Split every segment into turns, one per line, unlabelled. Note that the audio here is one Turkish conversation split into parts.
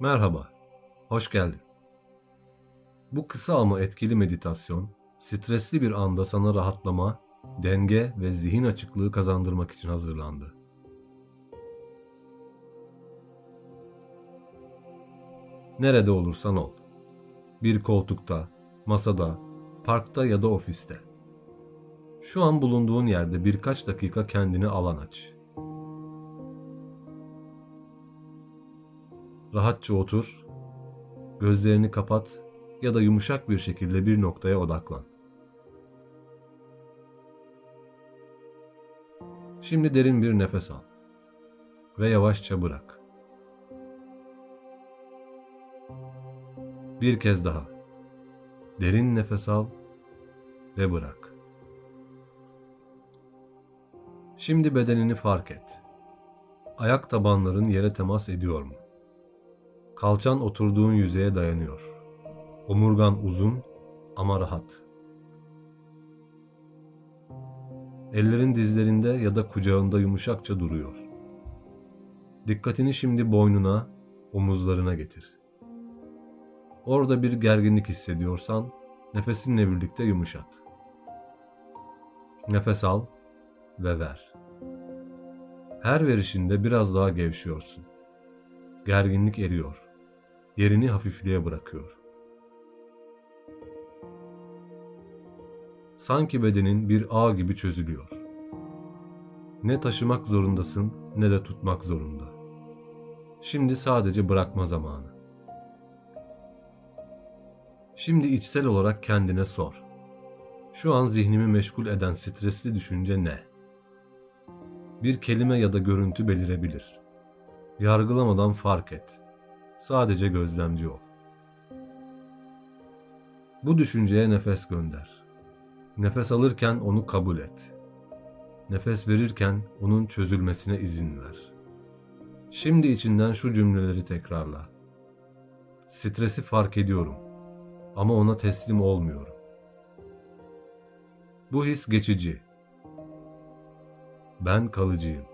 Merhaba, hoş geldin. Bu kısa ama etkili meditasyon, stresli bir anda sana rahatlama, denge ve zihin açıklığı kazandırmak için hazırlandı. Nerede olursan ol. Bir koltukta, masada, parkta ya da ofiste. Şu an bulunduğun yerde birkaç dakika kendine alan aç. Rahatça otur, gözlerini kapat ya da yumuşak bir şekilde bir noktaya odaklan. Şimdi derin bir nefes al ve yavaşça bırak. Bir kez daha. Derin nefes al ve bırak. Şimdi bedenini fark et. Ayak tabanların yere temas ediyor mu? Kalçan oturduğun yüzeye dayanıyor. Omurgan uzun ama rahat. Ellerin dizlerinde ya da kucağında yumuşakça duruyor. Dikkatini şimdi boynuna, omuzlarına getir. Orada bir gerginlik hissediyorsan nefesinle birlikte yumuşat. Nefes al ve ver. Her verişinde biraz daha gevşiyorsun. Gerginlik eriyor. Yerini hafifliğe bırakıyor. Sanki bedenin bir ağ gibi çözülüyor. Ne taşımak zorundasın ne de tutmak zorunda. Şimdi sadece bırakma zamanı. Şimdi içsel olarak kendine sor. Şu an zihnimi meşgul eden stresli düşünce ne? Bir kelime ya da görüntü belirebilir. Yargılamadan fark et. Sadece gözlemci ol. Bu düşünceye nefes gönder. Nefes alırken onu kabul et. Nefes verirken onun çözülmesine izin ver. Şimdi içinden şu cümleleri tekrarla. Stresi fark ediyorum ama ona teslim olmuyorum. Bu his geçici. Ben kalıcıyım.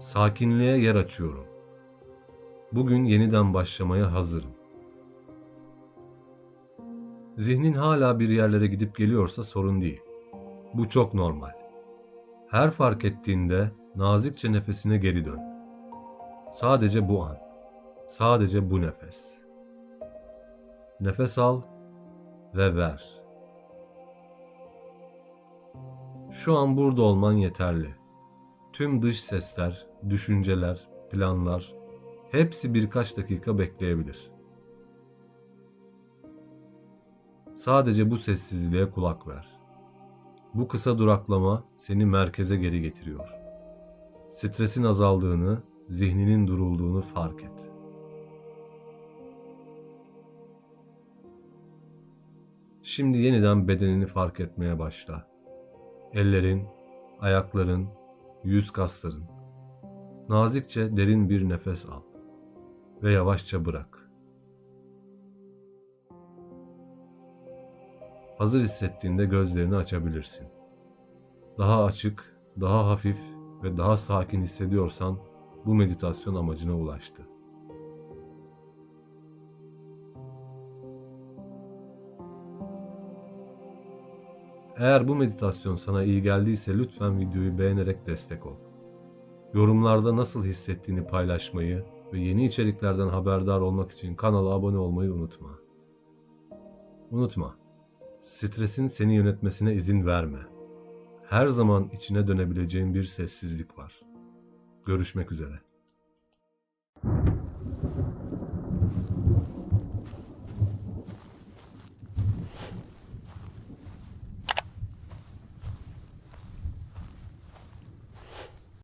Sakinliğe yer açıyorum. Bugün yeniden başlamaya hazırım. Zihnin hala bir yerlere gidip geliyorsa sorun değil. Bu çok normal. Her fark ettiğinde nazikçe nefesine geri dön. Sadece bu an. Sadece bu nefes. Nefes al ve ver. Şu an burada olman yeterli. Tüm dış sesler, düşünceler, planlar hepsi birkaç dakika bekleyebilir. Sadece bu sessizliğe kulak ver. Bu kısa duraklama seni merkeze geri getiriyor. Stresin azaldığını, zihninin durulduğunu fark et. Şimdi yeniden bedenini fark etmeye başla. Ellerin, ayakların, yüz kasların. Nazikçe derin bir nefes al ve yavaşça bırak. Hazır hissettiğinde gözlerini açabilirsin. Daha açık, daha hafif ve daha sakin hissediyorsan bu meditasyon amacına ulaştı. Eğer bu meditasyon sana iyi geldiyse lütfen videoyu beğenerek destek ol. Yorumlarda nasıl hissettiğini paylaşmayı ve yeni içeriklerden haberdar olmak için kanala abone olmayı unutma. Unutma, stresin seni yönetmesine izin verme. Her zaman içine dönebileceğin bir sessizlik var. Görüşmek üzere.